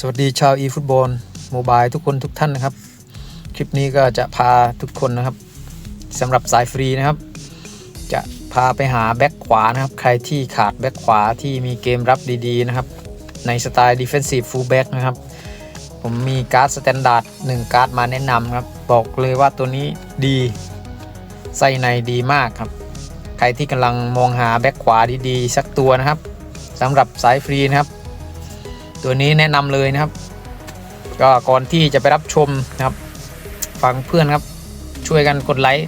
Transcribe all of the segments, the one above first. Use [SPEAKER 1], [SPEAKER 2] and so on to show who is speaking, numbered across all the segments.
[SPEAKER 1] สวัสดีชาว e ฟุตบอลโมบายทุกคนทุกท่านนะครับ คลิปนี้ก็จะพาทุกคนนะครับสำหรับสายฟรีนะครับ จะพาไปหาแบ็คขวานะครับ ใครที่ขาดแบ็คขวาที่มีเกมรับดีๆนะครับ ในสไตล์ Defensive Fullback นะครับ ผมมีการ์ดสแตนดาร์ด1การ์ดมาแนะนำครับ บอกเลยว่าตัวนี้ดีไส้ในดีมากครับ ใครที่กำลังมองหาแบ็คขวาดีๆ สักตัวนะครับสำหรับสายฟรีนะครับ ตัวนี้แนะนำเลยนะครับ ก็ก่อนที่จะไปรับชมนะครับฟังเพื่อนครับช่วยกันกดไลค์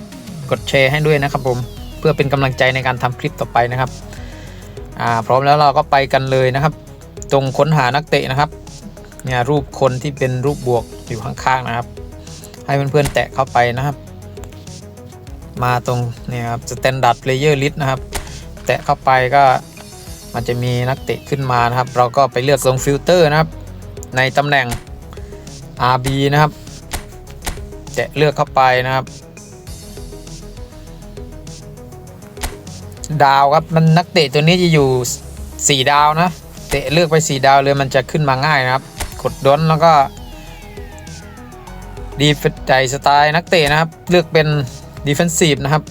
[SPEAKER 1] กดแชร์ให้ด้วยนะครับผมเพื่อเป็นกำลังใจในการทำคลิปต่อไปนะครับอ่าพร้อมแล้วเราก็ไปกันเลยนะครับ ตรงค้นหานักเตะนะครับเนี่ยรูปคนที่เป็นรูปบวกอยู่ข้างๆนะครับ ให้เพื่อนๆแตะเข้าไปนะครับ มาตรงเนี่ยครับ standard player list นะครับ แตะเข้าไปก็ มันจะมีนักเตะขึ้นมานะครับ เราก็ไปเลือกตรงฟิลเตอร์นะครับ ในตำแหน่ง RB นะครับแตะเลือกเข้าไปนะครับ ดาวครับมันนักเตะตัวนี้จะอยู่ 4 ดาวนะเตะเลือกไป 4 ดาวเลยมันจะขึ้นมาง่ายนะครับ กดดอนแล้วก็ดีฟใจสไตล์นักเตะนะครับ เลือกเป็น Defensive นะครับ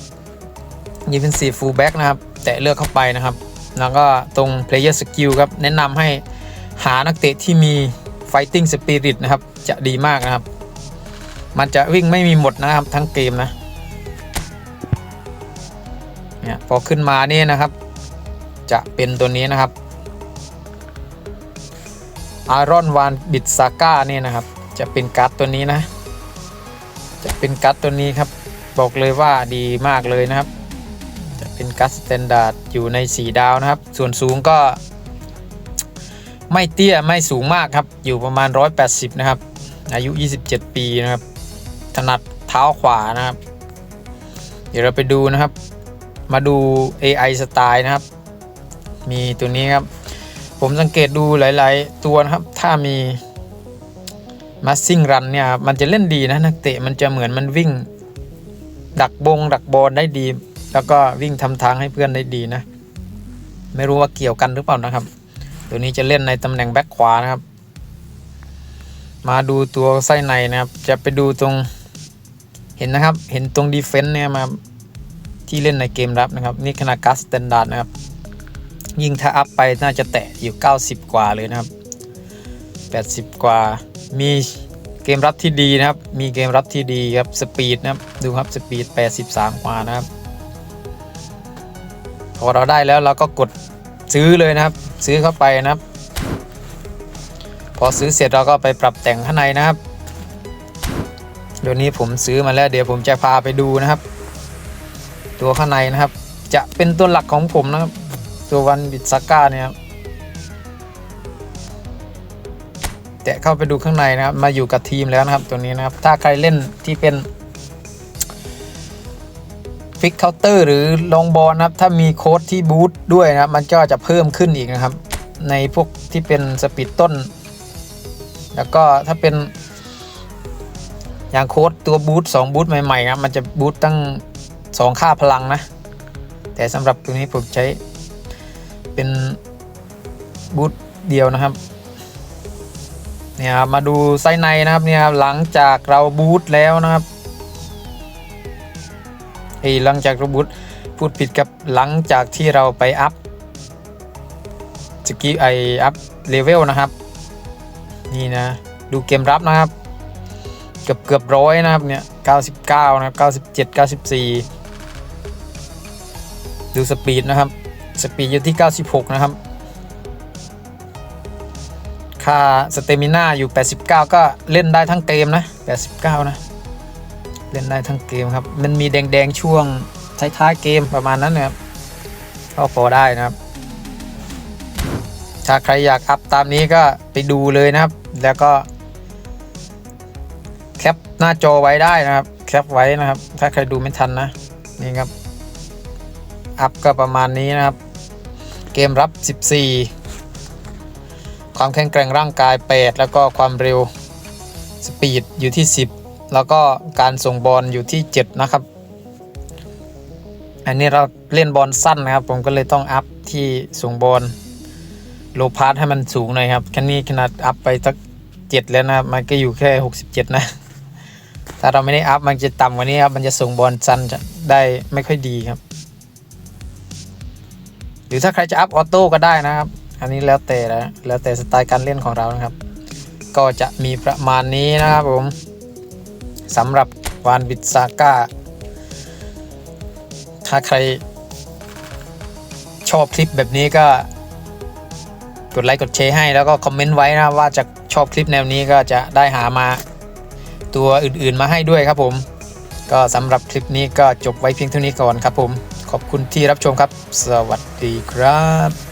[SPEAKER 1] Defensive Fullback นะครับ แตะเลือกเข้าไปนะครับ แล้วก็ตรง Player Skill ครับ แนะนำให้หานักเตะที่มี Fighting Spirit นะครับ จะดีมากนะครับ มันจะวิ่งไม่มีหมดนะครับทั้งเกมนะเนี่ยพอขึ้นมานี่นะครับ จะเป็นตัวนี้นะครับอารอนวานบิดซาก้านี่นะครับ จะเป็นการ์ดตัวนี้นะ จะเป็นการ์ดตัวนี้ครับ บอกเลยว่าดีมากเลยนะครับ เป็นการ์ดสแตนดาร์ดอยู่ใน 4 ดาวนะครับ ส่วนสูงก็ ไม่เตี้ยไม่สูงมากครับ อยู่ประมาณ 180 นะครับ อายุ 27 ปีนะครับ ถนัดเท้าขวานะครับ เดี๋ยวเราไปดูนะครับ มาดู AI สไตล์นะครับ มีตัวนี้ครับ ผมสังเกตดูหลาย ๆ ตัวนะครับ ถ้ามีมาซิ่งรันเนี่ยมันจะเล่นดีนะนักเตะมันจะเหมือนมันวิ่ง ดักบง ดักบอลได้ดี แล้วก็วิ่งทำทางให้เพื่อนได้ดีนะ ไม่รู้ว่าเกี่ยวกันหรือเปล่านะครับ ตัวนี้จะเล่นในตำแหน่งแบ็คขวานะครับ มาดูตัวไส้ในนะครับ จะไปดูตรงเห็นนะครับ เห็นตรงดีเฟนต์เนี่ยมาที่เล่นในเกมรับนะครับ นี่ขนาดกัสสแตนดาร์ดนะครับ ยิ่งถ้าอัพไปน่าจะแตะอยู่ 90 กว่าเลยนะครับ 80 กว่า มีเกมรับที่ดีนะครับ มีเกมรับที่ดีครับ สปีดนะครับ ดูครับ สปีด 83 กว่านะครับ พอเราได้แล้วเราก็กดซื้อเลยนะครับ ซื้อเข้าไปนะครับ พอซื้อเสร็จเราก็ไปปรับแต่งข้างในนะครับเดี๋ยวนี้ผมซื้อมาแล้วเดี๋ยวผมจะพาไปดูนะครับ ตัวข้างในนะครับ จะเป็นตัวหลักของผมนะครับ ตัววันบิดซาก้าเนี่ยครับแตะเข้าไปดูข้างในนะครับ มาอยู่กับทีมแล้วนะครับ ตัวนี้นะครับ ถ้าใครเล่นที่เป็น ฟิกเคาน์เตอร์หรือลองบอลนะครับ ถ้ามีโค้ดที่บูทด้วยนะครับ มันก็จะเพิ่มขึ้นอีกนะครับ ในพวกที่เป็นสปีดต้น แล้วก็ถ้าเป็น อย่างโค้ดตัวบูท2บูทใหม่ๆครับ มันจะบูทตั้ง 2 ค่าพลังนะ แต่สำหรับตัวนี้ผมใช้เป็นบูทเดียวนะครับเนี่ยมาดูไส้ในนะครับเนี่ยครับหลังจากเราบูทแล้วนะครับ ยหลังจากเราบูทพูดผิดกับหลังจากที่เราไปอัพสกิลไออัพเลเวลนะครับ นี่นะ ดูเกมรับนะครับ เกือบเกือบร้อยนะครับเนี่ย99 นะครับ 97 94 ดูสปีดนะครับ สปีดอยู่ที่ 96 นะครับ ค่าสเตมิน่าอยู่ 89 ก็เล่นได้ทั้งเกมนะ 89 นะ เล่นได้ทั้งเกมครับ มันมีแดงๆช่วงท้ายๆเกมประมาณนั้นนะครับก็พอได้นะครับ ถ้าใครอยากอัพตามนี้ก็ไปดูเลยนะครับ แล้วก็ แคปหน้าจอไว้ได้นะครับ แคปไว้นะครับ ถ้าใครดูไม่ทันนะนี่ครับ อัพก็ประมาณนี้นะครับ เกมรับ 14 ความแข็งแกร่งร่างกาย 8 แล้วก็ความเร็วสปีดอยู่ที่ 10 แล้วก็การส่งบอลอยู่ที่ 7 นะครับ อันนี้เราเล่นบอลสั้นนะครับ ผมก็เลยต้องอัพที่ส่งบอลโลพาสให้มันสูงหน่อยครับแค่นี้ขนาดอัพไปสัก67แล้วนะครับ มันก็อยู่แค่ 67 นะ ถ้าเราไม่ได้อัพมันจะต่ำกว่านี้ครับ มันจะส่งบอลซันจะได้ไม่ค่อยดีครับ หรือถ้าใครจะอัพออโต้ก็ได้นะครับ อันนี้แล้วแต่นะแล้วแต่สไตล์การเล่นของเรานะครับ ก็จะมีประมาณนี้นะครับผม สำหรับวานบิดซาก้า ถ้าใคร ชอบคลิปแบบนี้ก็ กดไลค์กดแชร์ให้แล้วก็คอมเมนต์ไว้นะว่าจะชอบคลิปแนวนี้ก็จะได้หามาตัวอื่นๆมาให้ด้วยครับผม ก็สำหรับคลิปนี้ก็จบไว้เพียงเท่านี้ก่อนครับผม ขอบคุณที่รับชมครับ สวัสดีครับ